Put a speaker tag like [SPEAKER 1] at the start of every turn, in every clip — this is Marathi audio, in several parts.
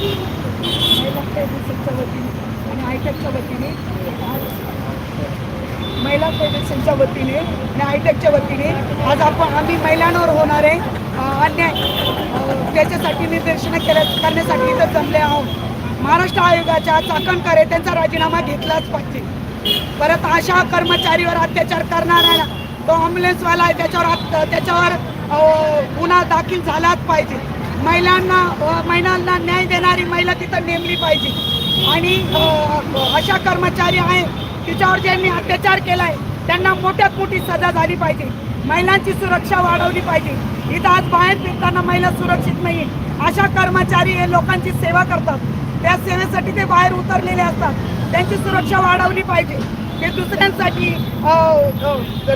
[SPEAKER 1] महिला फेडरेशनच्या वतीने आणि आयटॅकच्या वतीने आज महिला फेडरेशनच्या वतीने आणि आयटॅकच्या वतीने आज आपण आम्ही महिलांवर होणारे अन्याय त्याच्यासाठी निदर्शनं केल्या करण्यासाठी इथं जमले आहोत. महाराष्ट्र आयोगाच्या चाकण आहे त्यांचा राजीनामा घेतलाच पाहिजे. परत अशा कर्मचारीवर अत्याचार करणाऱ्याला तो ॲम्ब्युलन्सवाला आहे त्याच्यावर त्याच्यावर गुन्हा दाखल झालाच पाहिजे. महिलांना महिलांना न्याय देणारी महिला तिथं नेमली पाहिजे. आणि अशा कर्मचारी आहेत तिच्यावर ज्यांनी अत्याचार केलाय त्यांना मोठ्यात मोठी सजा झाली पाहिजे. महिलांची सुरक्षा वाढवली पाहिजे. इथं आज बाहेर फिरताना महिला सुरक्षित नाही अशा कर्मचारी हे लोकांची सेवा करतात. त्या सेवेसाठी ते बाहेर उतरलेले असतात. त्यांची सुरक्षा वाढवली पाहिजे. ते दुसऱ्यांसाठी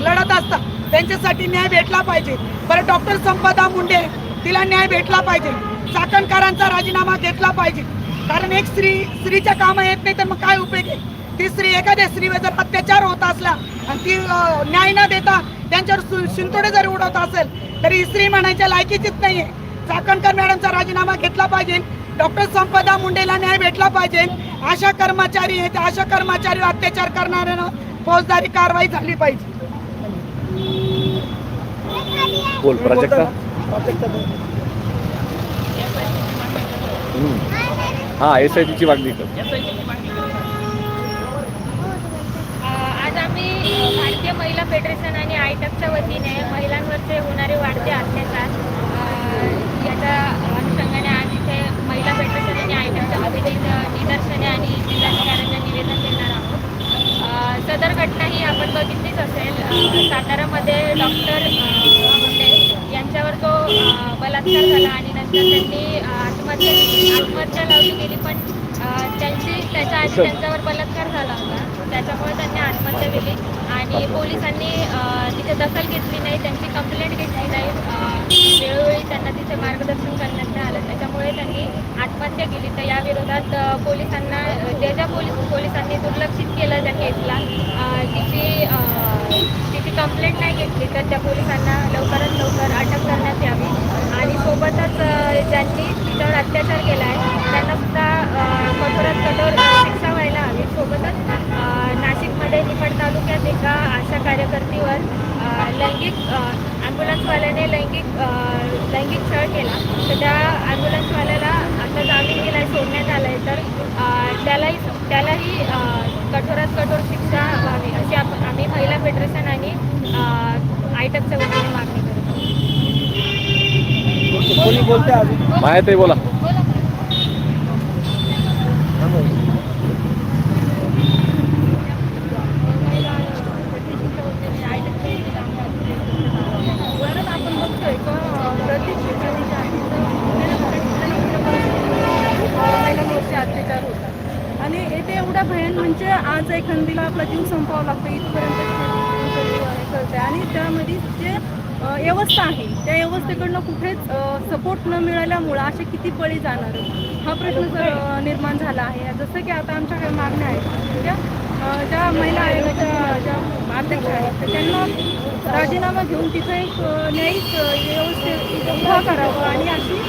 [SPEAKER 1] लढत असतात. त्यांच्यासाठी न्याय भेटला पाहिजे. बरं डॉक्टर संपदा मुंडे तिला न्याय भेटला पाहिजे. चाकणकारांचा राजीनामा घेतला पाहिजे. कारण एक स्त्री स्त्रीच्या कामं येत नाही तर मग काय उपयोग आहे? ती स्त्री एखाद्या स्त्रीवर जर अत्याचार होत असला आणि ती न्याय न देता त्यांच्यावर सु- शिंतोडे जरी उडवत असेल तरी स्त्री म्हणायच्या लायकीचीच नाहीये. चाकणकर मॅडमचा राजीनामा घेतला पाहिजे. डॉक्टर संपदा मुंडेला न्याय भेटला पाहिजे. आशा कर्मचारी आहेत. आशा कर्मचारी अत्याचार करणाऱ्यांना फौजदारी कारवाई झाली पाहिजे.
[SPEAKER 2] बोल प्राजक्ता. हा एस आय टीची मागणी कर.
[SPEAKER 3] आज आम्ही भारतीय महिला फेडरेशन आणि आयटकच्या वतीने महिलांवरचे होणारे वाढते अत्याचार याच्या अनुषंगाने आज इथे महिला फेडरेशन आणि आयटकच्या वतीने निदर्शने आणि जिल्हाधिकाऱ्यांना निवेदन देणार आहोत. सदर घटना ही आपण बघितलीच असेल सातारामध्ये डॉक्टर मुंडे यांच्यावर तो अ, बलात्कार झाला आणि नंतर त्यांनी आत्महत्या आत्महत्या लावली गेली पण त्यांची त्याच्या आधी त्यांच्यावर बलात्कार झाला होता. त्याच्यामुळे त्यांनी आत्महत्या केली आणि पोलिसांनी तिथे दखल घेतली नाही त्यांची कंप्लेंट घेतली नाही. वेळोवेळी त्यांना तिथे मार्गदर्शन करण्यात आलं. त्याच्यामुळे त्यांनी आत्महत्या केली. तर या विरोधात पोलिसांना ज्या ज्या पोलीस पोलिसांनी दुर्लक्षित केलं त्या केसला कंप्लेंट नाही घेतली तर त्या पोलिसांना लवकरात लवकर अटक करण्यात यावी. आणि सोबतच ज्यांनी तिच्यावर अत्याचार केला आहे त्यांना सुद्धा कठोरात कठोर शिक्षा व्हायला हवी. सोबतच नाशिकमध्ये निफाड तालुक्यात एका आशा कार्यकर्तीवर लैंगिक ॲम्ब्युलन्सवाल्याने लैंगिक लैंगिक छळ केला. तर त्या ॲम्ब्युलन्सवाल्याला आता जामीन दिला सोडण्यात आला आहे तर त्यालाही त्यालाही अ, कठोरात कठोर शिक्षा व्हावी अशी आप आम्ही महिला फेडरेशन आणि आयटकच्या वतीने मागणी करतो
[SPEAKER 1] कोणी बोलते अजून
[SPEAKER 2] माया ताई बोला
[SPEAKER 3] वरच आपण बघतोय का प्रत्येक ठिकाणी जे आहे महिलांवरचे अत्याचार होतात
[SPEAKER 4] आणि येथे एवढा भयान म्हणजे आज एखादीला आपला जीव संपवावा लागतो इथपर्यंत आणि त्यामध्ये जे व्यवस्था आहे. त्या व्यवस्थेकडनं कुठेच सपोर्ट न मिळाल्यामुळं असे किती बळी जाणार? हा प्रश्न जर निर्माण झाला आहे. जसं की आता आमच्याकडे मागण्या आहेत त्या ज्या महिला आयोगाच्या ज्या अध्यक्ष आहेत तर त्यांना राजीनामा घेऊन तिथं एक न्यायिक व्यवस्थेत उभा करावं आणि अशी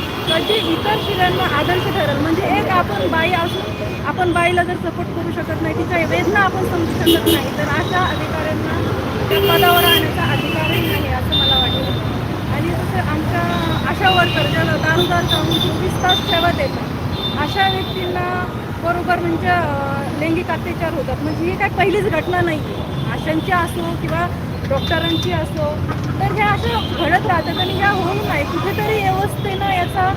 [SPEAKER 4] जे इतर स्त्रियांना आदर्श ठरेल. म्हणजे एक आपण बाई असून आपण बाईला जर सपोर्ट करू शकत नाही तिच्या वेदना आपण समजू शकत नाही तर अशा अधिकाऱ्यांना त्या पदावर आणण्याचा अधिकार नाही असं मला वाटतं आणि जसं आमच्या अशा वर्कर ज्याला दारोदार जाऊन चोवीस तास ठेवत देतात अशा व्यक्तींना बरोबर म्हणजे लैंगिक अत्याचार होतात. म्हणजे ही काय पहिलीच घटना नाही आहे आशांची असो किंवा डॉक्टरांची असो तर ह्या अशा घडत राहतात आणि ह्या होऊ नये कुठेतरी व्यवस्थेनं याचा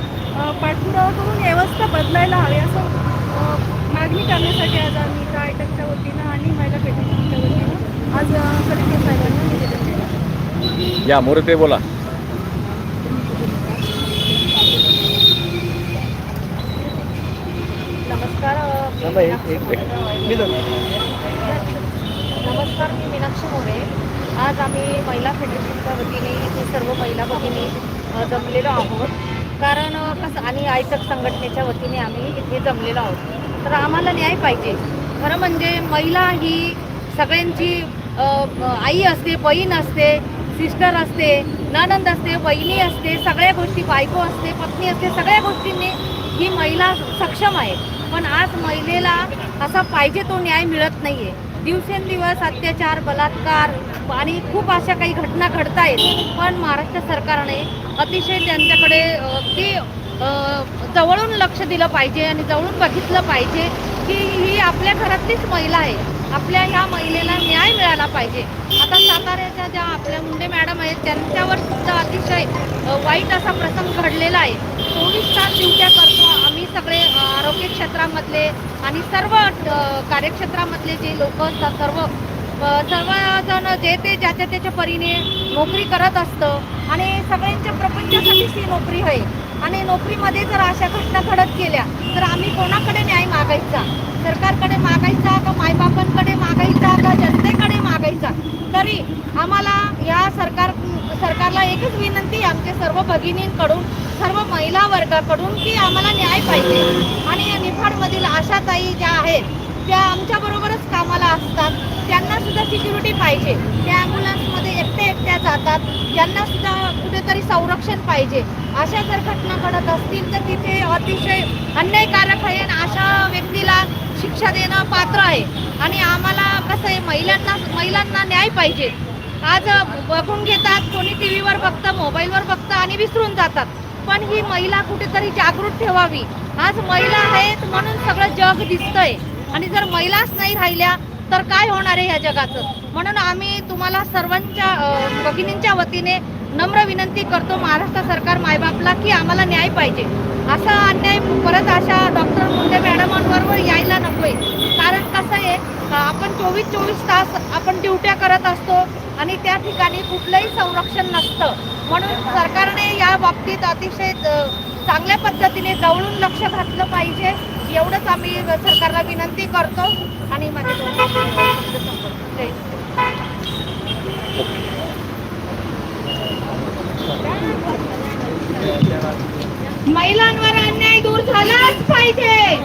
[SPEAKER 4] पाठपुरावा करून व्यवस्था बदलायला हवी असं मागणी करण्यासाठी आज आम्ही कायटकच्या वतीनं आणि महिला फेडरेशनच्या वतीनं आज अं, कलेक्टर साहेबांना निवेदन केलं.
[SPEAKER 2] या मोरे बोला.
[SPEAKER 3] नमस्कार मी मीनाक्षी मोरे. नमस्कार मी मीनाक्षी मोरे आज आम्ही महिला फेडरेशनच्या वतीने इथे सर्व महिला भगिनी जमलेलो आहोत. कारण कसं आणि आयटक संघटनेच्या वतीने आम्ही इथे जमलेलो आहोत. तर आम्हाला न्याय पाहिजे. खरं म्हणजे महिला ही सगळ्यांची आई असते बहीण असते
[SPEAKER 5] सिस्टर असते ननंद असते वहिनी असते सगळ्या गोष्टी बायको असते पत्नी असते सगळ्या गोष्टींनी ही महिला सक्षम आहे. पण आज महिलेला असा पाहिजे तो न्याय मिळत नाहीये. दिवसेंदिवस अत्याचार बलात्कार आणि खूप अशा काही घटना घडत आहेत पण महाराष्ट्र सरकारने अतिशय त्यांच्याकडे ते जवळून लक्ष दिलं पाहिजे आणि जवळून बघितलं पाहिजे की ही आपल्या घरातलीच महिला आहे. आपल्या ह्या महिलेला न्याय मिळाला पाहिजे. आता साताऱ्याच्या ज्या आपल्या मुंडे मॅडम आहेत त्यांच्यावर सुद्धा अतिशय वाईट असा प्रसंग घडलेला आहे. चोवीस तास ड्युट्या करतो आरोग्य क्षेत्रामधले आणि सर्व कार्यक्षेत्रामधले जे लोक असतात सर्व सर्वजण जे ते ज्याच्या त्याच्या परीने नोकरी करत असतं आणि सगळ्यांच्या प्रपंचासाठीच ही नोकरी आहे. आणि नोकरीमध्ये जर अशा घटना घडत गेल्या तर आम्ही कोणाकडे न्याय मागायचा? सरकारकडे मागायचा का मायबापांकडे मागायचा? का तरी आम्हाला या सरकार सरकारला एकच विनंती आमच्या सर्व भगिनींकडून सर्व महिला वर्गाकडून की आम्हाला न्याय पाहिजे. आणि या निफाडमधील आशाताई ज्या आहेत त्या आमच्या बरोबरच कामाला असतात. त्यांना सुद्धा सिक्युरिटी पाहिजे. त्या ॲम्ब्युलन्समध्ये एकट्या एकट्या जातात. त्यांना सुद्धा कुठेतरी संरक्षण पाहिजे. अशा जर घटना घडत असतील तर तिथे अतिशय अन्यायकारक आहे आणि अशा व्यक्तीला शिक्षा देणं पात्र आहे. आणि आम्हाला महिलांना महिलांना न्याय पाहिजे. आज बघून घेतात कोणी टी व्हीवर बघतं मोबाईलवर बघतं आणि विसरून जातात. पण ही महिला कुठेतरी जागृत ठेवावी. आज महिला आहेत म्हणून सगळं जग दिसतंय. आणि जर महिलाच नाही राहिल्या तर काय होणार आहे ह्या जगाचं? म्हणून आम्ही तुम्हाला सर्वांच्या भगिनींच्या वतीने नम्र विनंती करतो महाराष्ट्र सरकार मायबापला की आम्हाला न्याय पाहिजे. असा अन्याय परत अशा डॉक्टर मुंडे मॅडमांबरोबर यायला नकोय. कारण कसं आहे आपण चोवीस चोवीस तास आपण ड्युट्या करत असतो आणि त्या ठिकाणी कुठलंही संरक्षण नसतं. म्हणून सरकारने या बाबतीत अतिशय चांगल्या पद्धतीने जवळून लक्ष घातलं पाहिजे. एवढंच आम्ही सरकारला विनंती करतो. आणि माझ्या महिलांवर अन्याय दूर झालाच पाहिजे.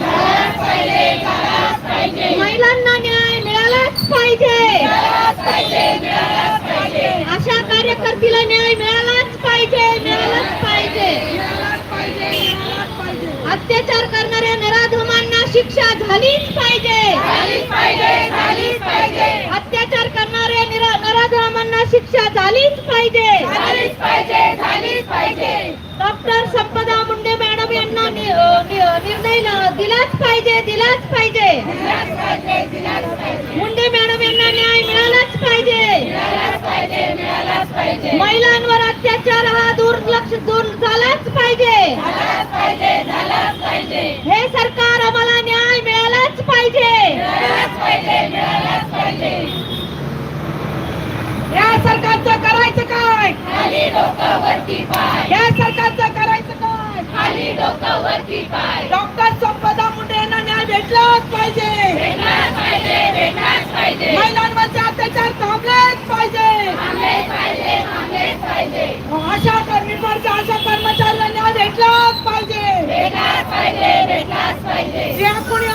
[SPEAKER 5] महिलांना न्याय मिळालाच पाहिजे. अशा कार्यकर्तीला न्याय मिळालाच पाहिजे मिळालाच पाहिजे. अत्याचार करणाऱ्या नराधमांना शिक्षा झालीच पाहिजे. अत्याचार करणाऱ्या निरा- नराधमांना शिक्षा झालीच पाहिजे. डॉक्टर संपदा मुंडे मॅडम यांना नि- निर्णय दिलाच पाहिजे दिलाच पाहिजे. मुंडे मॅडम यांना न्याय मिळालाच पाहिजे. महिलांवर अत्याचार हा दुर्लक्ष दूर झालाच पाहिजे. हे सरकार आम्हाला न्याय मिळालाच पाहिजे.
[SPEAKER 1] या सरकारचं करायचं काय? या सरकारचं करायचं काय? डॉक्टर संपदा मुंडे यांना न्याय भेटलाच पाहिजे. महिलांवरचे अत्याचार थांबलेच पाहिजे. आशा कर्मीवरच्या आशा कर्मचाऱ्यांना न्याय भेटलाच पाहिजे. या कोणी